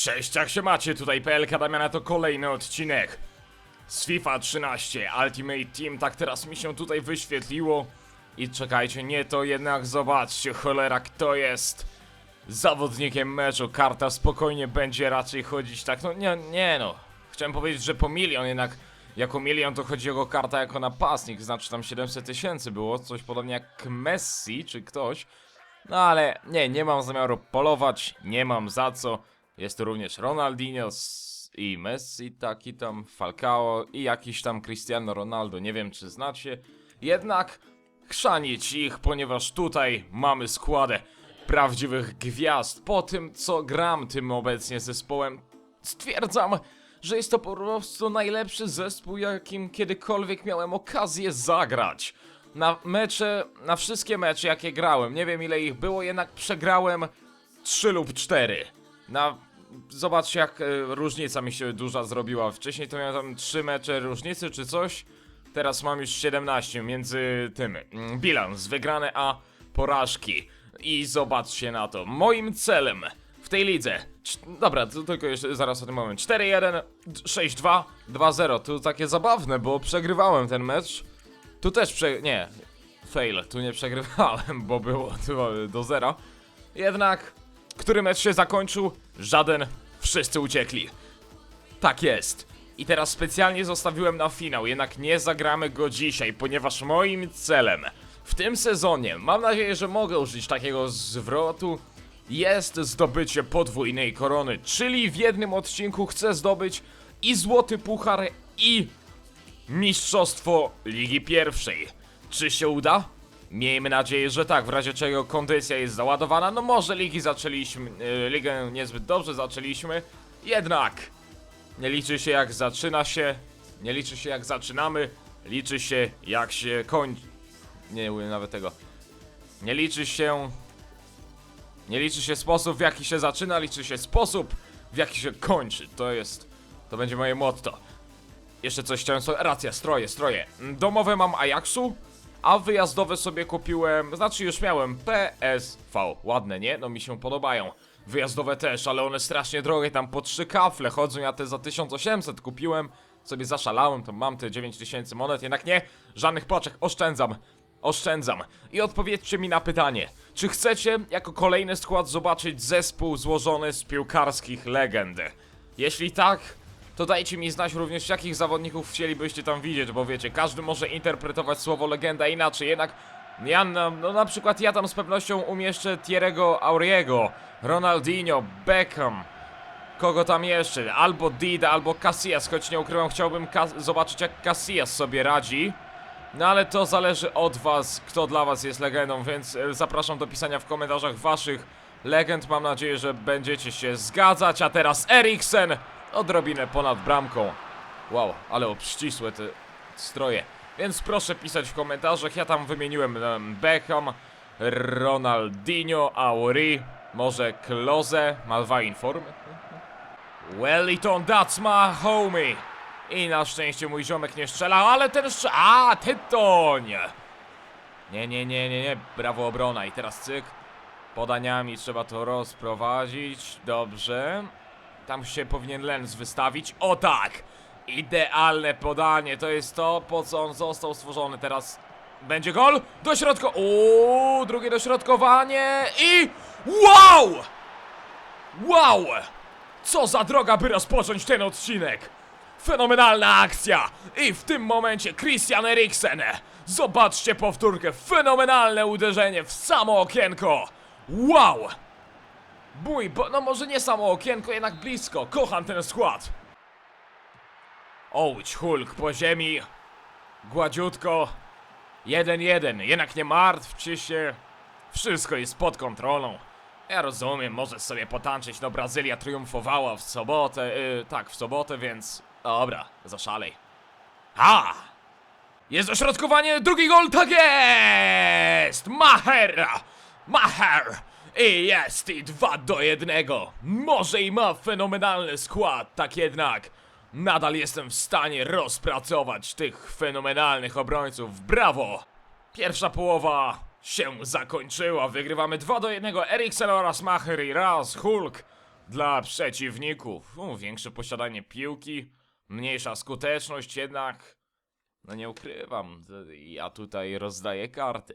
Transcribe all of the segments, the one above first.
Cześć, jak się macie? Tutaj PLK Damiana to kolejny odcinek z FIFA 13 Ultimate Team. Tak teraz mi się tutaj wyświetliło. I czekajcie, nie to jednak zobaczcie, cholera, kto jest zawodnikiem meczu. Karta spokojnie będzie raczej chodzić tak, no nie, nie no. Chciałem powiedzieć, że po milion, jednak jako milion to chodzi o karta jako napastnik, znaczy tam 700 tysięcy było, coś podobnie jak Messi czy ktoś. No ale nie, nie mam zamiaru polować, nie mam za co. Jest tu również Ronaldinho i Messi, taki tam Falcao i jakiś tam Cristiano Ronaldo, nie wiem czy znacie. Jednak chrzanić ich, ponieważ tutaj mamy składę prawdziwych gwiazd. Po tym co gram tym obecnie zespołem, stwierdzam, że jest to po prostu najlepszy zespół, jakim kiedykolwiek miałem okazję zagrać. Na mecze, na wszystkie mecze jakie grałem, nie wiem ile ich było, jednak przegrałem 3 lub 4. Na... Zobaczcie jak e, różnica mi się duża zrobiła. Wcześniej to miałem tam 3 mecze różnicy czy coś. Teraz mam już 17 między tym. mm, Bilans wygrane a porażki. I zobaczcie na to. Moim celem w tej lidze. Dobra, to tylko jeszcze zaraz o tym moment. 4-1, 6-2, 2-0. To takie zabawne, bo przegrywałem ten mecz. Tu też prze... nie. Fail, tu nie przegrywałem, bo było do zera. Jednak, który mecz się zakończył? Żaden. Wszyscy uciekli. Tak jest. I teraz specjalnie zostawiłem na finał, jednak nie zagramy go dzisiaj, ponieważ moim celem w tym sezonie, mam nadzieję, że mogę użyć takiego zwrotu, jest zdobycie podwójnej korony, czyli w jednym odcinku chcę zdobyć i złoty puchar, i mistrzostwo Ligi Pierwszej. Czy się uda? Miejmy nadzieję, że tak, w razie czego kondycja jest załadowana. No może ligi zaczęliśmy, e, ligę niezbyt dobrze zaczęliśmy, jednak nie liczy się jak zaczyna się, nie liczy się jak zaczynamy, liczy się jak się kończy. Nie umiem nawet tego. Nie liczy się. Nie liczy się sposób w jaki się zaczyna, liczy się sposób w jaki się kończy. To jest. To będzie moje motto. Jeszcze coś chciałem. Racja, stroje, stroje. Domowe mam Ajaxu, a wyjazdowe sobie kupiłem. Znaczy już miałem PSV. Ładne, nie? No mi się podobają. Wyjazdowe też, ale one strasznie drogie, tam po trzy kafle chodzą. Ja te za 1800 kupiłem. Sobie zaszalałem, to mam te 9000 monet. Jednak nie, żadnych poczek, oszczędzam. Oszczędzam. I odpowiedzcie mi na pytanie. Czy chcecie jako kolejny skład zobaczyć zespół złożony z piłkarskich legend? Jeśli tak, to dajcie mi znać również jakich zawodników chcielibyście tam widzieć, bo wiecie, każdy może interpretować słowo legenda inaczej, jednak ja no na przykład ja tam z pewnością umieszczę Thierry'ego Auriego, Ronaldinho, Beckham, kogo tam jeszcze, albo Dida, albo Casillas, choć nie ukrywam, chciałbym zobaczyć jak Casillas sobie radzi. No ale to zależy od was, kto dla was jest legendą, więc e, zapraszam do pisania w komentarzach waszych legend. Mam nadzieję, że będziecie się zgadzać. A teraz Eriksen odrobinę ponad bramką. Wow, ale obścisłe te stroje. Więc proszę pisać w komentarzach. Ja tam wymieniłem em, Beckham, Ronaldinho, Auri, może Klose, ma dwa informy. Wellington, that's my homie. I na szczęście mój ziomek nie strzela, ale ten strzela. A, Tytoń! Nie, nie, nie, nie, nie. Brawo obrona. I teraz cyk. Podaniami trzeba to rozprowadzić. Dobrze. Tam się powinien Lens wystawić. O tak! Idealne podanie. To jest to, po co on został stworzony. Teraz będzie gol. Dośrodko. Uuu, drugie dośrodkowanie. I. Wow! Wow! Co za droga, by rozpocząć ten odcinek! Fenomenalna akcja! I w tym momencie Christian Eriksen! Zobaczcie powtórkę, fenomenalne uderzenie w samo okienko! Wow! Mój, bo, no może nie samo okienko, jednak blisko, kocham ten skład! Ołć Hulk po ziemi, gładziutko, 1-1, jednak nie martwcie się, wszystko jest pod kontrolą. Ja rozumiem, możesz sobie potańczyć, no Brazylia triumfowała w sobotę, yy, tak, w sobotę, więc... Dobra, zaszalej. Ha! Jest dośrodkowanie, drugi gol, tak jest! Maher! Maher! I jest i 2 do 1. Może i ma fenomenalny skład, tak jednak nadal jestem w stanie rozpracować tych fenomenalnych obrońców. Brawo! Pierwsza połowa się zakończyła. Wygrywamy 2 do 1. Eriksen oraz Maher i raz Hulk dla przeciwników. U, większe posiadanie piłki, mniejsza skuteczność, jednak no nie ukrywam, ja tutaj rozdaję karty.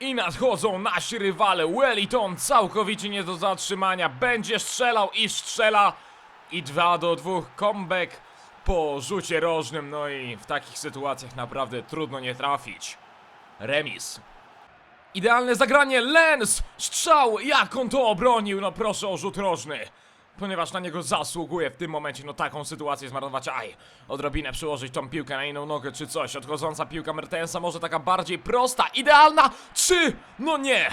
I nadchodzą nasi rywale. Wellington całkowicie nie do zatrzymania. Będzie strzelał i strzela. I 2 do 2 comeback po rzucie rożnym. No i w takich sytuacjach naprawdę trudno nie trafić. Remis. Idealne zagranie. Lens! Strzał! Jak on to obronił? No proszę o rzut rożny. Ponieważ na niego zasługuje w tym momencie, no taką sytuację zmarnować. Aj, odrobinę przyłożyć tą piłkę na inną nogę czy coś. Odchodząca piłka Mertensa, może taka bardziej prosta, idealna. Trzy! No nie!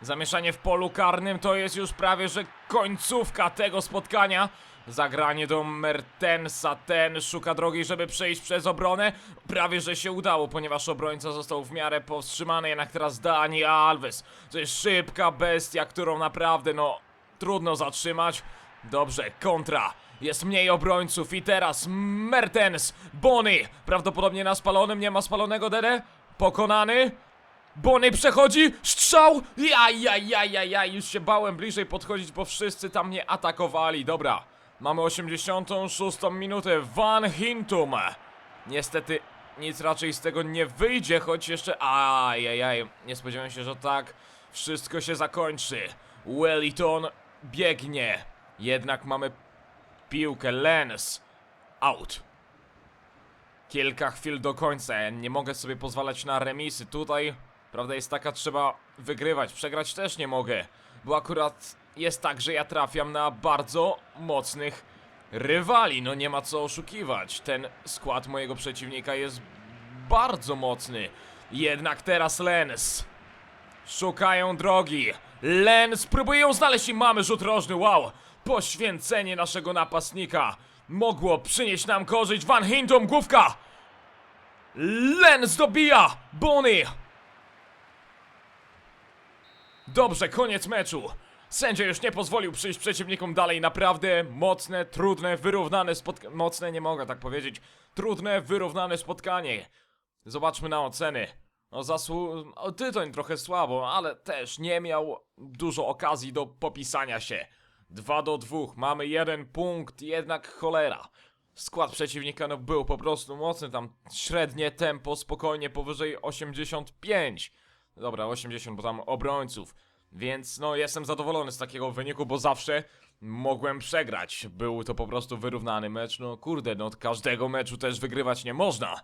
Zamieszanie w polu karnym to jest już prawie że końcówka tego spotkania. Zagranie do Mertensa, ten szuka drogi, żeby przejść przez obronę. Prawie że się udało, ponieważ obrońca został w miarę powstrzymany, jednak teraz Dani Alves. To jest szybka bestia, którą naprawdę, no, trudno zatrzymać. Dobrze, kontra. Jest mniej obrońców i teraz Mertens, Bony, prawdopodobnie na spalonym, nie ma spalonego Dede. Pokonany. Bony przechodzi, strzał! Jaj, już się bałem bliżej podchodzić, bo wszyscy tam mnie atakowali. Dobra, mamy 86 minutę. Van Hintum. Niestety nic raczej z tego nie wyjdzie, choć jeszcze... Ajajaj, nie spodziewałem się, że tak wszystko się zakończy. Wellington biegnie. Jednak mamy piłkę. Lens. Out. Kilka chwil do końca. Nie mogę sobie pozwalać na remisy. Tutaj prawda jest taka, trzeba wygrywać. Przegrać też nie mogę. Bo akurat jest tak, że ja trafiam na bardzo mocnych rywali. No nie ma co oszukiwać. Ten skład mojego przeciwnika jest bardzo mocny. Jednak teraz Lens. Szukają drogi. Lens próbuje ją znaleźć i mamy rzut rożny. Wow! Poświęcenie naszego napastnika mogło przynieść nam korzyść. Van Hintum, główka! Lens dobija! Bony! Dobrze, koniec meczu. Sędzia już nie pozwolił przyjść przeciwnikom dalej. Naprawdę mocne, trudne, wyrównane spotkanie. Mocne nie mogę tak powiedzieć. Trudne, wyrównane spotkanie. Zobaczmy na oceny. No zasłu... O, Tytoń trochę słabo, ale też nie miał dużo okazji do popisania się. 2 do 2, mamy jeden punkt, jednak cholera. Skład przeciwnika no, był po prostu mocny, tam średnie tempo spokojnie powyżej 85. Dobra, 80, bo tam obrońców. Więc no jestem zadowolony z takiego wyniku, bo zawsze mogłem przegrać. Był to po prostu wyrównany mecz. No kurde, no od każdego meczu też wygrywać nie można.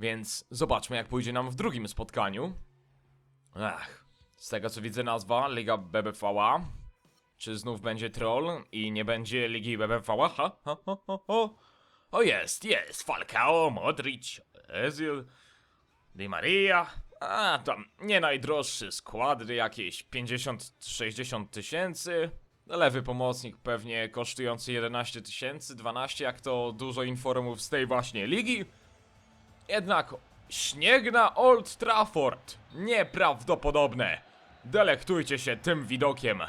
Więc zobaczmy jak pójdzie nam w drugim spotkaniu. Ach, z tego co widzę nazwa Liga BBVA. Czy znów będzie troll i nie będzie Ligi BBVA? Ha, ha, ha, ha. O jest, jest, Falcao, Modric, Ezil, Di Maria. A, tam nie najdroższy skład, jakieś 50-60 tysięcy. Lewy pomocnik pewnie kosztujący 11 tysięcy, 12 jak to dużo informów z tej właśnie ligi. Jednak śnieg na Old Trafford. Nieprawdopodobne. Delektujcie się tym widokiem.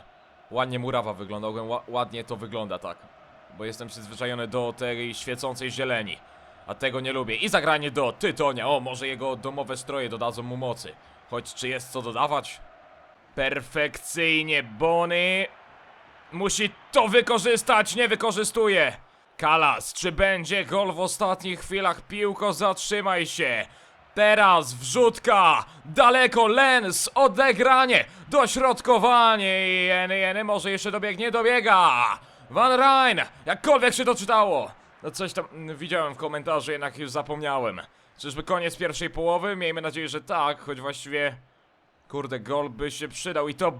Ładnie murawa wygląda, ładnie to wygląda tak. Bo jestem przyzwyczajony do tej świecącej zieleni. A tego nie lubię. I zagranie do Tytonia. O, może jego domowe stroje dodadzą mu mocy. Choć czy jest co dodawać? Perfekcyjnie, Bony. Musi to wykorzystać, nie wykorzystuje. Kalas, czy będzie gol w ostatnich chwilach? Piłko, zatrzymaj się. Teraz wrzutka, daleko Lens, odegranie, dośrodkowanie i jeny, jeny, może jeszcze dobiegnie, dobiega. Van Rijn, jakkolwiek się to czytało. No coś tam mm, widziałem w komentarzu, jednak już zapomniałem. Czyżby koniec pierwszej połowy? Miejmy nadzieję, że tak, choć właściwie... Kurde, gol by się przydał i to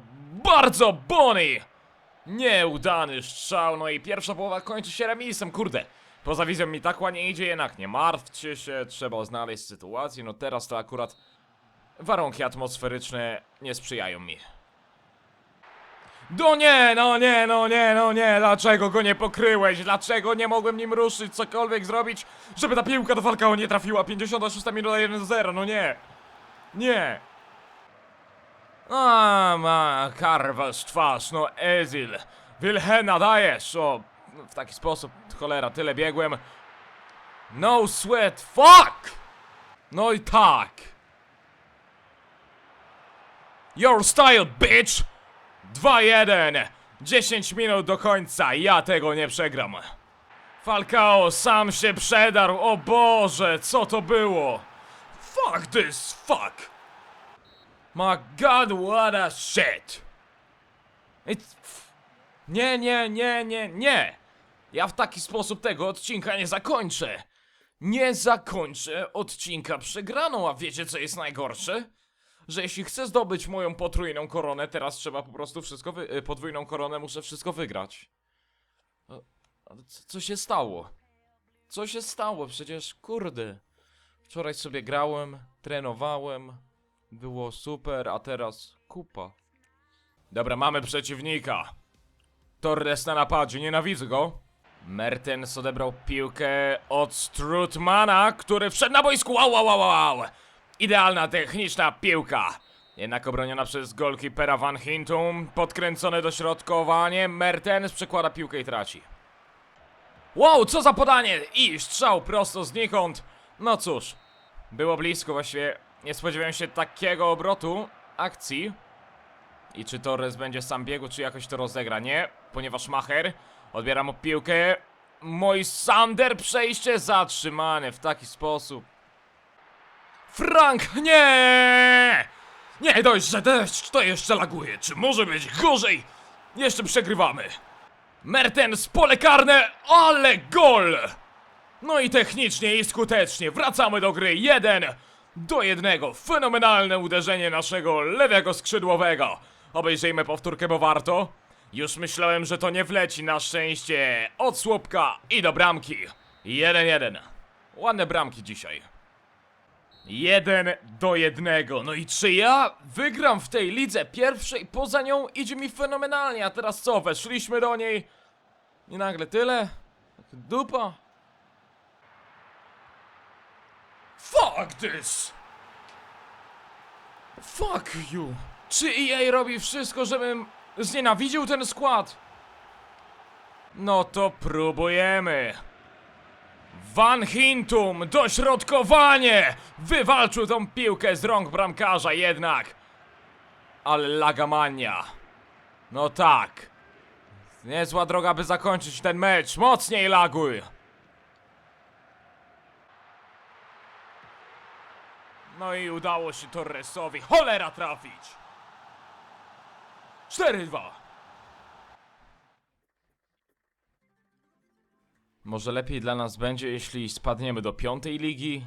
bardzo Bony! Nieudany strzał, no i pierwsza połowa kończy się remisem, kurde. Poza wizją mi tak ładnie idzie, jednak nie martwcie się, trzeba znaleźć sytuację, no teraz to akurat warunki atmosferyczne nie sprzyjają mi. No nie, no nie, no nie, no nie, dlaczego go nie pokryłeś? Dlaczego nie mogłem nim ruszyć, cokolwiek zrobić, żeby ta piłka do Falcao nie trafiła? 56 minuta 1-0, no nie. Nie. A, ma, karwasz twarz, no Ezil. Wilhelna dajesz, o, w taki sposób, cholera, tyle biegłem. No sweat, fuck! No i tak. Your style, bitch! 2-1! 10 minut do końca, ja tego nie przegram. Falcao sam się przedarł, o Boże, co to było? Fuck this, fuck! My god, what a shit! It's... Nie, nie, nie, nie, nie! Ja w taki sposób tego odcinka nie zakończę! Nie zakończę odcinka przegraną, a wiecie co jest najgorsze? Że jeśli chcę zdobyć moją potrójną koronę, teraz trzeba po prostu wszystko wy... y, podwójną koronę, muszę wszystko wygrać. Co, co się stało? Co się stało? Przecież, kurde. Wczoraj sobie grałem, trenowałem, było super, a teraz kupa. Dobra, mamy przeciwnika. Torres na napadzie, nienawidzę go. Mertens odebrał piłkę od Strutmana, który wszedł na boisku. Wow, wow, wow, wow. Idealna techniczna piłka. Jednak obroniona przez golkipera Van Hintum. Podkręcone dośrodkowanie. Mertens przekłada piłkę i traci. Wow, co za podanie! I strzał prosto znikąd. No cóż, było blisko właściwie. Nie spodziewałem się takiego obrotu akcji. I czy Torres będzie sam biegł, czy jakoś to rozegra? Nie, ponieważ Macher odbiera mu piłkę. Mój Sander przejście zatrzymane w taki sposób. Frank, nie! Nie dość, że deszcz to jeszcze laguje. Czy może być gorzej? Jeszcze przegrywamy. Mertens, pole karne, ale gol! No i technicznie i skutecznie wracamy do gry 1 do 1. Fenomenalne uderzenie naszego lewego skrzydłowego. Obejrzyjmy powtórkę, bo warto. Już myślałem, że to nie wleci na szczęście od słupka i do bramki. 1-1. Ładne bramki dzisiaj. 1 do 1. No i czy ja wygram w tej lidze pierwszej? Poza nią idzie mi fenomenalnie. A teraz co? Weszliśmy do niej i nagle tyle? Dupa. Fuck this! Fuck you! Czy EA robi wszystko, żebym znienawidził ten skład? No to próbujemy. Van Hintum, dośrodkowanie! Wywalczył tą piłkę z rąk bramkarza jednak. Ale lagamania. No tak. Niezła droga, by zakończyć ten mecz. Mocniej laguj! No i udało się Torresowi cholera trafić. 4-2. Może lepiej dla nas będzie, jeśli spadniemy do piątej ligi?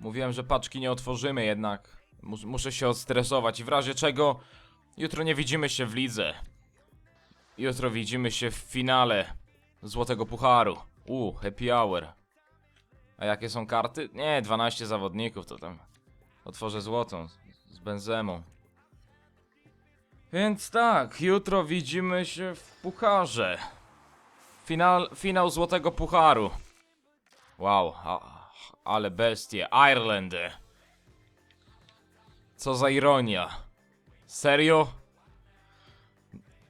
Mówiłem, że paczki nie otworzymy jednak. Mus muszę się odstresować i w razie czego jutro nie widzimy się w lidze. Jutro widzimy się w finale Złotego Pucharu. U, happy hour. A jakie są karty? Nie, 12 zawodników to tam. Otworzę złotą z, benzemą. Więc tak, jutro widzimy się w pucharze. Final, finał Złotego Pucharu. Wow, a, ale bestie. Ireland. Co za ironia. Serio?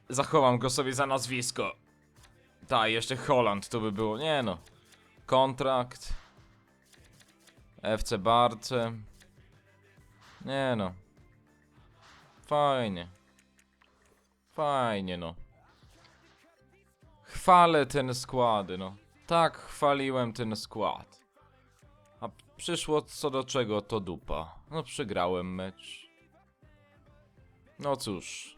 Zachowam go sobie za nazwisko. Ta, jeszcze Holland to by było. Nie no. Kontrakt. FC Barce. Nie no. Fajnie. Fajnie no. Chwalę ten skład, no. Tak chwaliłem ten skład. A przyszło co do czego to dupa. No przegrałem mecz. No cóż.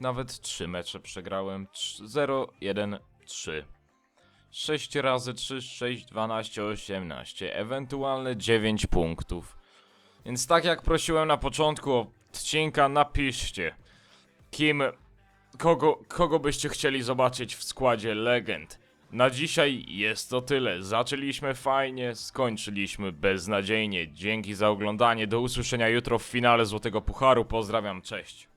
Nawet trzy mecze przegrałem. 0, 1, 3. 6 razy 3, 6, 12, 18. Ewentualne 9 punktów. Więc tak jak prosiłem na początku odcinka, napiszcie. Kim kogo, kogo byście chcieli zobaczyć w składzie legend. Na dzisiaj jest to tyle. Zaczęliśmy fajnie, skończyliśmy beznadziejnie. Dzięki za oglądanie. Do usłyszenia jutro w finale Złotego Pucharu. Pozdrawiam, cześć.